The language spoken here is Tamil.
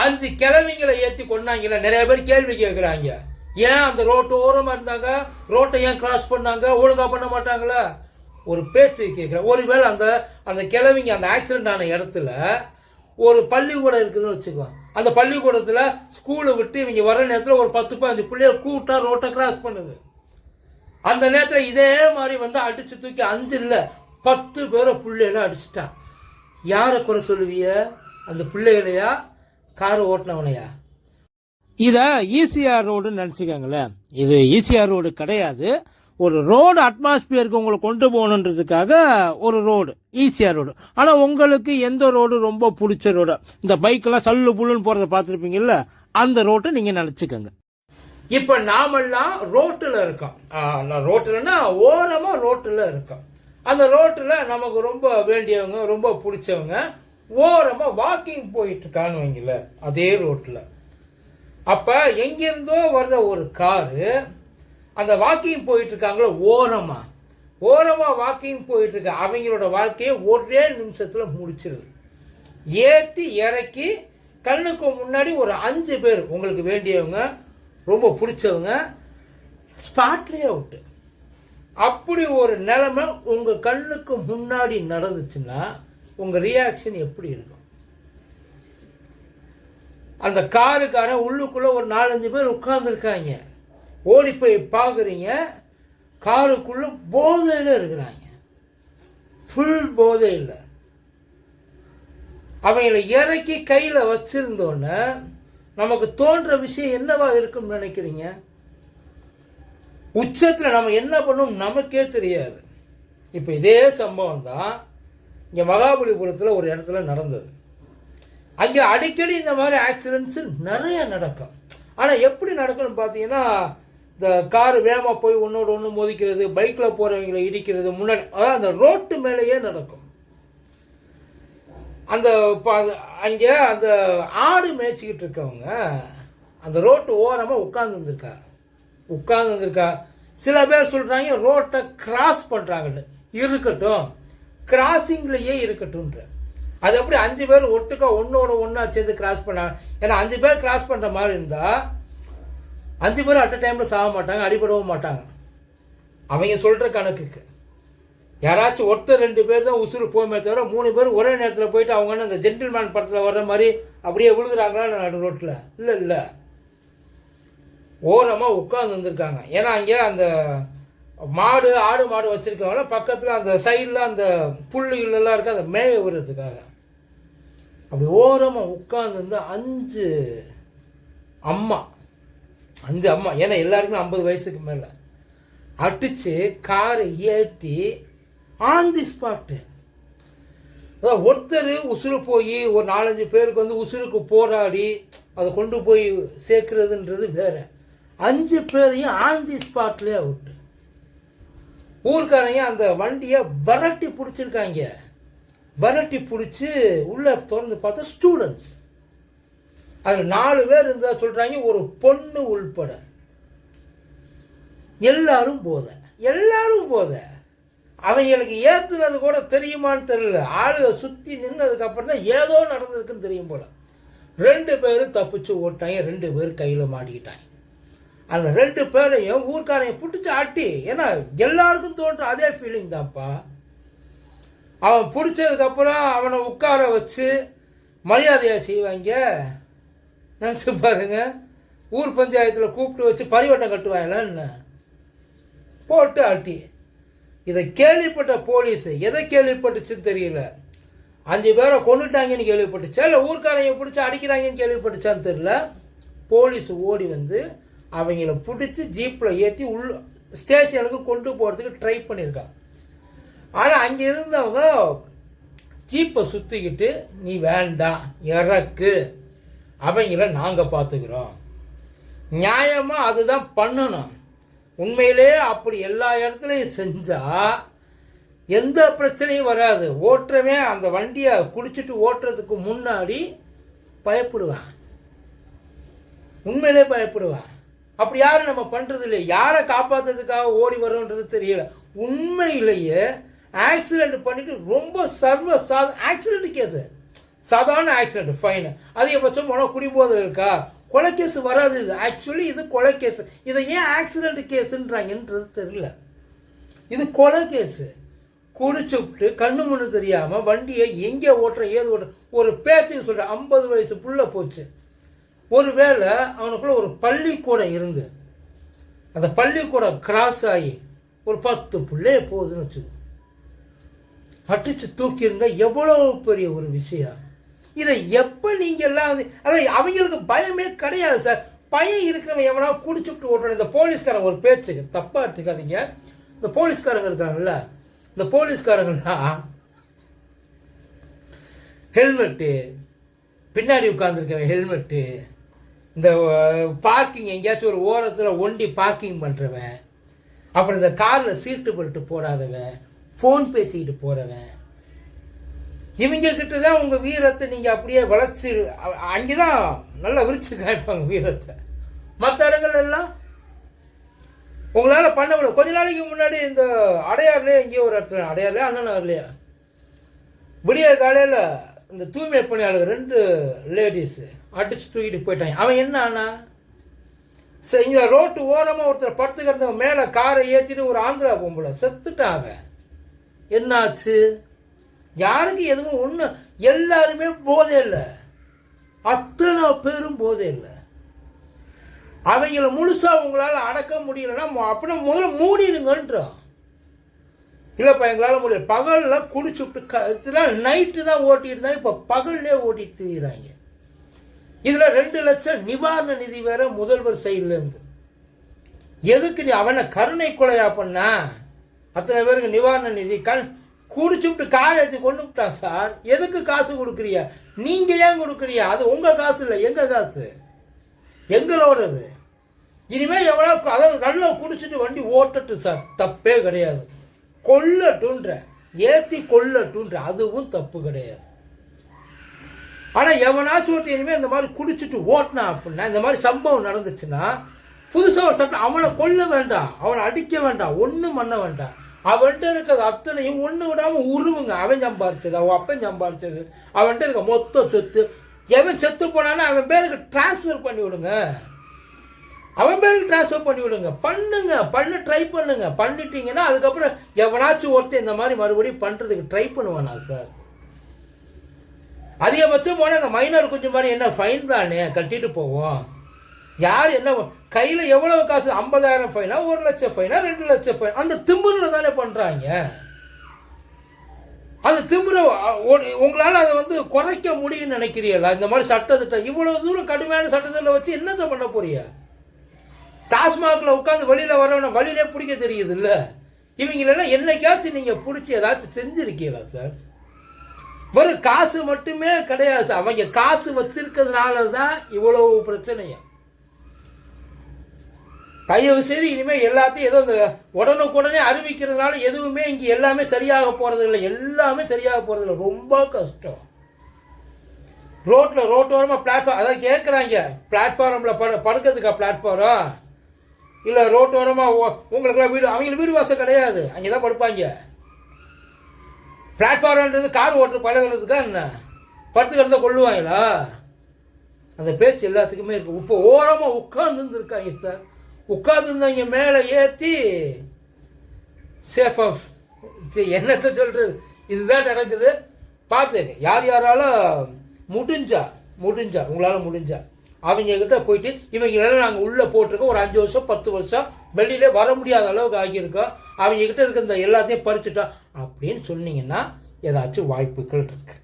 அஞ்சு கிழவிங்களை ஏற்றி கொண்டாங்கல்ல நிறைய பேர் கேள்வி கேட்குறாங்க ஏன் அந்த ரோட்டு ஓரமாக இருந்தாங்க? ரோட்டை ஏன் கிராஸ் பண்ணாங்க? ஒழுங்கா பண்ண மாட்டாங்களா? ஒரு பேச்சு கேட்குறேன் ஒருவேளை அந்த அந்த கிழவிங்க அந்த ஆக்சிடென்ட் ஆன இடத்துல ஒரு பள்ளிக்கூடம் இருக்குதுன்னு வச்சுக்கோ. அந்த பள்ளிக்கூடத்தில் ஸ்கூலை விட்டு இவங்க வர நேரத்தில் ஒரு பத்து பதினஞ்சு பிள்ளைய கூட்டா ரோட்டை கிராஸ் பண்ணுது. அந்த நேரத்தில் இதே மாதிரி வந்து அடித்து தூக்கி அஞ்சு இல்லை பத்து பேரை பிள்ளைகளை அடிச்சிட்டான் யாரை குறை சொல்லுவிய? அந்த பிள்ளைகளையா? கார் ஓட்டினவனையா? இதை ஈசிஆர் ரோடுன்னு நினச்சிக்கோங்களேன். இது ஈசிஆர் ரோடு கிடையாது. ஒரு ரோடு அட்மாஸ்பியருக்கு உங்களை கொண்டு போகணுன்றதுக்காக ஒரு ரோடு ஈசிஆர் ரோடு. ஆனால் உங்களுக்கு எந்த ரோடு ரொம்ப பிடிச்ச ரோடு இந்த பைக்கெல்லாம் சல்லு புல்லுன்னு போகிறத பார்த்துருப்பீங்கல்ல அந்த ரோட்டை நீங்கள் நினச்சிக்கோங்க. இப்போ நாமெல்லாம் ரோட்டில் இருக்கோம். ரோட்டில்னா ஓரமாக ரோட்டில் இருக்கோம். அந்த ரோட்டில் நமக்கு ரொம்ப வேண்டியவங்க ரொம்ப பிடிச்சவங்க ஓரமாக வாக்கிங் போயிட்டுருக்கான்னு வைங்கள அதே ரோட்டில் அப்போ எங்கேருந்தோ வர்ற ஒரு காரு அந்த வாக்கிங் போயிட்டுருக்காங்களோ ஓரமாக ஓரமாக வாக்கிங் போயிட்டுருக்க அவங்களோட வாழ்க்கையை ஒரே நிமிஷத்தில் முடிச்சிருது. ஏற்றி இறக்கி கண்ணுக்கு முன்னாடி ஒரு அஞ்சு பேர் உங்களுக்கு வேண்டியவங்க ரொம்ப பிடிச்சவங்க ஸ்பாட்லேயே அவுட்டு அப்படி ஒரு நிலைமை உங்கள் கண்ணுக்கு முன்னாடி நடந்துச்சுன்னா உங்கள் ரியாக்ஷன் எப்படி இருக்கும்? அந்த காருக்காரன் உள்ளுக்குள்ளே ஒரு நாலஞ்சு பேர் உட்கார்ந்துருக்காங்க. ஓடி போய் பார்க்குறீங்க. காருக்குள்ளே போதையில் இருக்கிறாங்க. ஃபுல் போதையில் அவங்கள இறக்கி கையில் வச்சுருந்தோன்னே நமக்கு தோன்ற விஷயம் என்னவா இருக்கும்னு நினைக்கிறீங்க? உச்சத்தில் நம்ம என்ன பண்ணோம்? நமக்கே தெரியாது. இப்போ இதே சம்பவம் தான். இங்கே மகாபலிபுரத்தில் ஒரு இடத்துல நடந்தது. அங்கே அடிக்கடி இந்த மாதிரி ஆக்சிடென்ட்ஸு நிறைய நடக்கும். ஆனால் எப்படி நடக்கும்னு பார்த்தீங்கன்னா இந்த கார் வேகமாக போய் ஒன்றோட ஒன்று மோதிக்கிறது பைக்கில் போகிறவங்களை இடிக்கிறது முன்னாடி அதாவது அந்த ரோட்டு மேலேயே நடக்கும். அந்த அங்கே அந்த ஆடு மேய்ச்சிக்கிட்டு இருக்கவங்க அந்த ரோட்டு ஓரமாக உட்காந்துருந்துருக்கா உட்காந்துருந்துருக்கா சில பேர் சொல்கிறாங்க ரோட்டை கிராஸ் பண்ணுறாங்கன்னு இருக்கட்டும். கிராசிங்லேயே இருக்கட்டும்ன்ற. அது எப்படி அஞ்சு பேர் ஒட்டுக்கா ஒன்றோட ஒன்றா சேர்ந்து கிராஸ் பண்ணாங்க ஏன்னா அஞ்சு பேர் கிராஸ் பண்ணுற மாதிரி இருந்தால் அஞ்சு பேர் அட் அ டைமில் சாக மாட்டாங்க அடிபடவும் மாட்டாங்க. அவங்க சொல்கிற கணக்குக்கு. யாராச்சும் ஒருத்தர் ரெண்டு பேர் தான் உசுறு போகுமே தவிர மூணு பேர் ஒரே நேரத்தில் போயிட்டு அவங்க அந்த ஜென்டில்மேன் படத்தில் வர்ற மாதிரி அப்படியே விழுகிறாங்களா நடு ரோட்டில் இல்லை இல்லை. ஓரமாக உட்காந்து வந்திருக்காங்க ஏன்னா அங்கே அந்த மாடு ஆடு மாடு வச்சுருக்கவங்க பக்கத்தில் அந்த சைடில் அந்த புல்லுகளெல்லாம் இருக்குது அதை மேய விடுறதுக்காக. அப்படி ஓரமாக உட்காந்துருந்து அஞ்சு அம்மா அஞ்சு அம்மா ஏன்னா எல்லாருக்குமே ஐம்பது வயசுக்கு மேலே அடித்து காரை ஏற்றி ஆன் தி ஸ்பாட்டு அதான் ஒருத்தர் உசுறு போய் ஒரு நாலஞ்சு பேருக்கு வந்து உசுருக்கு போராடி அதை கொண்டு போய் சேர்க்குறதுன்றது வேற. அஞ்சு பேரையும் ஆன் தி ஸ்பாட்லேயே அவுட்டு ஊர்க்காரங்க அந்த வண்டியை வரட்டி பிடிச்சிருக்காங்க. வரட்டி பிடிச்சி உள்ளே திறந்து பார்த்தா ஸ்டூடெண்ட்ஸ் அதில் நாலு பேர் இருந்தால் சொல்கிறாங்க ஒரு பொண்ணு உள்பட. எல்லாரும் போத. எல்லாரும் போத. அவங்களுக்கு ஏற்றுனது கூட தெரியுமான்னு தெரியல. ஆளுக சுற்றி நின்னதுக்கப்புறம் தான் ஏதோ நடந்திருக்குன்னு தெரியும் போல. ரெண்டு பேரும் தப்பிச்சு ஓட்டாங்க ரெண்டு பேர் கையில் மாட்டிக்கிட்டாங்க. அந்த ரெண்டு பேரையும் ஊர்க்காரையும் பிடிச்சி அட்டி ஏன்னா எல்லாருக்கும் தோன்ற அதே ஃபீலிங் தான்ப்பா. அவன் பிடிச்சதுக்கப்புறம் அவனை உட்கார வச்சு மரியாதையை செய்வாங்க. நினச்சி பாருங்க. ஊர் பஞ்சாயத்தில் கூப்பிட்டு வச்சு பரிவட்டம் கட்டுவாங்களான்னு போட்டு அட்டி இதை கேள்விப்பட்ட போலீஸ் எதை கேள்விப்பட்டுச்சுன்னு தெரியல. அஞ்சு பேரை கொண்டுட்டாங்கன்னு கேள்விப்பட்டுச்சா? இல்லை ஊர்க்காரங்க பிடிச்சி அடிக்கிறாங்கன்னு கேள்விப்பட்டுச்சான்னு தெரியல. போலீஸ் ஓடி வந்து அவங்கள பிடிச்சி ஜீப்பில் ஏற்றி உள் ஸ்டேஷனுக்கு கொண்டு போகிறதுக்கு ட்ரை பண்ணியிருக்காங்க ஆனால் அங்கே இருந்தவங்க ஜீப்பை சுற்றிக்கிட்டு நீ வேண்டாம் இறக்கு. அவங்கள நாங்கள் பார்த்துக்கிறோம் நியாயமாக அதுதான் பண்ணணும். உண்மையிலே அப்படி எல்லா இடத்துலையும் செஞ்சால் எந்த பிரச்சனையும் வராது. ஓட்டுறவே அந்த வண்டியை குடிச்சிட்டு ஓட்டுறதுக்கு முன்னாடி பயப்படுவேன். உண்மையிலே பயப்படுவேன். அப்படி யாரும் நம்ம பண்ணுறது இல்லை யாரை காப்பாற்றுறதுக்காக ஓடி வரோன்றது தெரியல. உண்மையிலேயே ஆக்சிடெண்ட் பண்ணிட்டு ரொம்ப சர்வ சாத ஆக்சிடெண்ட் கேஸு சாதாரண ஆக்சிடெண்ட் ஃபைனு அதிகபட்சம் போனால் குடிபோதை இருக்கா? கொலை கேஸ் வராது இது. ஆக்சுவலி இது கொலை கேஸ் இதை ஏன் ஆக்சிடெண்ட் கேஸுன்றாங்கன்றது தெரியல. இது கொலை கேஸு குடிச்சுவிட்டு கண்ணு முன்னு தெரியாமல் வண்டியை எங்கே ஓட்டுற ஏது ஓட்டுற ஒரு பேச்சுன்னு சொல்கிற ஐம்பது வயசு புள்ள போச்சு. ஒருவேளை அவனுக்குள்ள ஒரு பள்ளிக்கூடம் இருந்து அந்த பள்ளிக்கூடம் கிராஸ் ஆகி ஒரு பத்து பிள்ளைய போகுதுன்னு வச்சுக்கோ. அடிச்சு தூக்கியிருந்தா எவ்வளோ பெரிய ஒரு விஷயம். இதை எப்போ நீங்கள் எல்லாம் வந்து அதாவது அவங்களுக்கு பயமே கிடையாது சார். பயம் இருக்கிறவன் எவனா குடிச்சுட்டு ஓட்டணும் இந்த போலீஸ்காரங்க ஒரு பேச்சுக்கு தப்பாக எடுத்துக்காதீங்க. இந்த போலீஸ்காரங்க இருக்காங்கல்ல இந்த போலீஸ்காரங்கன்னா ஹெல்மெட்டு பின்னாடி உட்காந்துருக்கவன் ஹெல்மெட்டு இந்த பார்க்கிங் எங்கேயாச்சும் ஒரு ஓரத்தில் ஒண்டி பார்க்கிங் பண்ணுறவன் அப்புறம் இந்த காரில் சீட்டு பெல்ட் போடாதவன் ஃபோன் பேசிக்கிட்டு போகிறவன் இவங்கக்கிட்ட தான் உங்கள் வீரத்தை நீங்கள் அப்படியே வளர்ச்சி அங்கே தான் நல்லா விரிச்சு காமிப்பாங்க வீரத்தை. மற்ற இடங்கள் எல்லாம் உங்களால் பண்ண முடியும் கொஞ்ச நாளைக்கு முன்னாடி இந்த அடையாறுலேயே எங்கேயோ ஒரு இடத்துல அடையாறுலையா அண்ணன் நகர்லையா? விடிய காலையில் இந்த தூய்மை பணியாளர் ரெண்டு லேடிஸு அடிச்சு தூக்கிட்டு போயிட்டாங்க. அவன் என்ன ஆனா? சரி இங்கே ரோட்டு ஓரமாக ஒருத்தர் படுத்து கிடந்தவன் மேலே காரை ஏற்றிட்டு ஒரு ஆந்திரா பொம்பளை செத்துட்டாங்க என்னாச்சு? யாருக்கு எதுவும் ஒன்று எல்லாருமே போதே இல்லை. அத்தனை பேரும் போதே இல்லை. அவங்கள முழுசாக உங்களால் அடக்க முடியலன்னா அப்படின்னா முதல்ல மூடிடுங்கன்றோம் இல்லைப்பா எங்களால் முடியல. பகலில் குடிச்சுட்டு க நைட்டு தான் ஓட்டிட்டு தான் இப்போ பகல்லே ஓட்டிட்டு திரியிறாங்க இதில் ரெண்டு லட்சம் நிவாரண நிதி வேற முதல்வர் சைட்லேருந்து எதுக்கு நீ அவனை கருணை கொலையா பண்ணா? அத்தனை பேருக்கு நிவாரண நிதி கண் குடிச்சுட்டு கார் ஏற்றி கொண்டு விட்டா சார்? எதுக்கு காசு கொடுக்குறிய நீங்கள் ஏன் கொடுக்குறியா அது உங்கள் காசு இல்லை எங்கள் காசு? எங்களோடது. இனிமேல் எவ்வளோ அதாவது நல்லா குடிச்சிட்டு வண்டி ஓட்டட்டு சார் தப்பே கிடையாது. கொல்லட்டுன்ற ஏற்றி கொல்லட்டுன்ற அதுவும் தப்பு கிடையாது. ஆனால் எவனாச்சும் ஒருத்தன் இனிமேல் இந்த மாதிரி குடிச்சிட்டு ஓட்டினா அப்படின்னா இந்த மாதிரி சம்பவம் நடந்துச்சுன்னா புதுசாக ஒரு சட்டம் அவனை கொல்ல வேண்டாம் அவனை அடிக்க வேண்டாம் ஒன்றும் பண்ண வேண்டாம். அவன்கிட்ட இருக்கிறது அத்தனையும் ஒன்று விடாமல் உருவுங்க. அவன் சம்பாரிச்சது அவன் அப்பன் சம்பாரிச்சது அவன்கிட்ட இருக்க மொத்த சொத்து எவன் செத்து போனாலும் அவன் பேருக்கு டிரான்ஸ்ஃபர் பண்ணி விடுங்க. அவன் பேருக்கு டிரான்ஸ்ஃபர் பண்ணி விடுங்க. பண்ணுங்க பண்ண ட்ரை பண்ணுங்க. பண்ணிட்டீங்கன்னா அதுக்கப்புறம் எவனாச்சும் ஒருத்தன் இந்த மாதிரி மறுபடியும் பண்ணுறதுக்கு ட்ரை பண்ணுவானா சார் அதிகபட்சம் போனால் அந்த மைனர் கொஞ்சம் மாதிரி என்ன ஃபைன் தானே கட்டிட்டு போவோம். யார் என்ன கையில் எவ்வளோ காசு? ஐம்பதாயிரம் ஃபைனா ஒரு லட்சம் ஃபைனா ரெண்டு லட்சம் ஃபைன் அந்த திம்புரில் தானே பண்ணுறாங்க அந்த திமிர உங்களால் அதை வந்து குறைக்க முடியும்னு நினைக்கிறீங்களா இந்த மாதிரி சட்டத்திட்டம் இவ்வளோ தூரம் கடுமையான சட்டத்தில் வச்சு என்னத்தை பண்ண போறிய டாஸ்மாகில் உட்காந்து வெளியில் வரவன வழியிலே பிடிக்க தெரியுது இல்லை இவங்களெல்லாம் என்னைக்காச்சும் நீங்கள் பிடிச்சி ஏதாச்சும் செஞ்சுருக்கீங்களா சார்? வெறும் காசு மட்டுமே கிடையாது சார். அவங்க காசு வச்சிருக்கிறதுனால தான் இவ்வளவு பிரச்சனையா. தயவு செய்து இனிமேல் எல்லாத்தையும் ஏதோ இந்த உடனுக்குடனே அறிவிக்கிறதுனால எதுவுமே இங்கே எல்லாமே சரியாக போகிறது இல்லை எல்லாமே சரியாக போகிறது இல்லை ரொம்ப கஷ்டம். ரோட்டில் ரோட்டோரமாக பிளாட்ஃபார்ம் அதான் கேட்குறாங்க பிளாட்ஃபார்மில் படு படுக்கிறதுக்கா பிளாட்ஃபாரம் இல்லை ரோட்டோரமாக உங்களுக்குலாம் வீடு அவங்களுக்கு வீடு வாசல் கிடையாது. அங்கே தான் படுப்பாங்க. பிளாட்ஃபார்ம்ன்றது கார் ஓட்டுற பழகிறதுக்கா என்ன? படுத்து கிடந்தா கொள்ளுவாங்களா அந்த பேச்சு எல்லாத்துக்குமே இருக்குது இப்போ ஓரமாக உட்காந்துருந்துருக்காங்க சார். உட்காந்துருந்தவங்க மேலே ஏற்றி சேஃப் ஆஃப் என்னத்தை சொல்கிறது இதுதான் நடக்குது. பார்த்துங்க யார் யாரால முடிஞ்சா முடிஞ்சா உங்களால் முடிஞ்சா அவங்க கிட்ட போயிட்டு இவங்களெல்லாம் நாங்கள் உள்ளே போட்டிருக்கோம் ஒரு அஞ்சு வருஷம் பத்து வருஷம் வெளியிலே வர முடியாத அளவுக்கு ஆகியிருக்கோம். அவங்க கிட்ட இருக்க இந்த எல்லாத்தையும் பறிச்சுட்டோம். அப்படின்னு சொன்னீங்கன்னா ஏதாச்சும் வாய்ப்புகள் இருக்குது